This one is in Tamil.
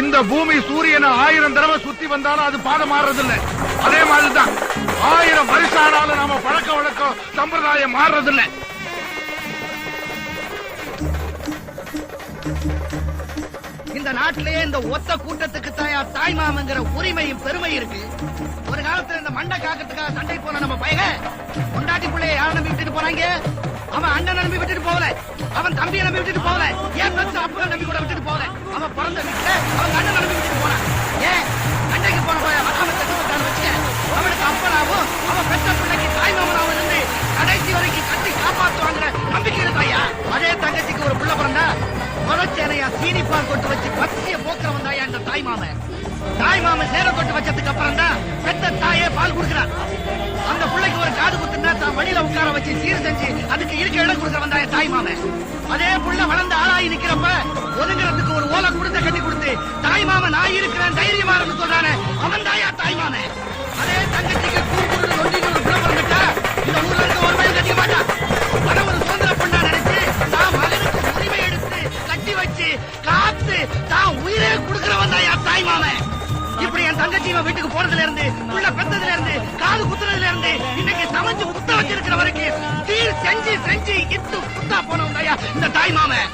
இந்த பூமி சூரியனை ஆயிரம் தடவை சுத்தி வந்தாலும் அது பாதை மாறுறதில்ல. அதே மாதிரிதான் ஆயிரம் வருஷம் ஆனாலும் நம்ம பழக்க வழக்கம் சம்பிரதாயம் மாறுறதில்லை. இந்த நாட்டிலேயே இந்த ஒத்த கூட்டத்துக்கு தாயா தாய் மாமங்கிற உரிமையும் பெருமை இருக்கு. ஒரு காலத்துல இந்த மண்டை காக்கிறதுக்காக சண்டை போன நம்ம பையக கொண்டாட்டி பிள்ளைய யாரை நம்பி விட்டுட்டு போறாங்க? அவன் அண்ணன் நம்பி விட்டுட்டு போகல. அவன் தம்பியை நம்பி விட்டுட்டு போகல. ஏன் அப்புறம் நம்பி கூட முளைச்சேனையா சீனிப்பால் கொட்டு வச்சு பசிய போக்குறவன் தாயா இந்த தாய் மாமன்? தாய் மாமன் சேர கொட்டு வச்சதுக்கு அப்புறம் தான் பெத்த தாயே பால் கொடுக்கிறான். அந்த பிள்ளைக்கு ஒரு காது குத்துனா தான் வழியில உட்கார வச்சு சீர் செஞ்சு அதுக்கு இருக்க இடம் கொடுக்கறவன் தாயா தாய் மாமன். அதே புள்ள வளர்ந்து ஆளாகி நிக்கிறப்ப ஒதுங்கிறதுக்கு ஒரு ஓலை கொடுத்த கட்டி கொடுத்து தாய் மாமன் நான் இருக்கிறேன் தைரியமா இருக்கும் கொடுக்கிறவன் தான் என் தாய் மாமன். இப்படி என் தங்கச்சி வீட்டுக்கு போனதுல இருந்து உள்ள பெத்ததுல இருந்து காது குத்துறதுல இருந்து இன்னைக்கு சமைச்சு குத்த வச்சிருக்கிற வரைக்கும் தீர் செஞ்சு செஞ்சு இட்டு குத்தா போனவன் தாயா இந்த தாய் மாமன்.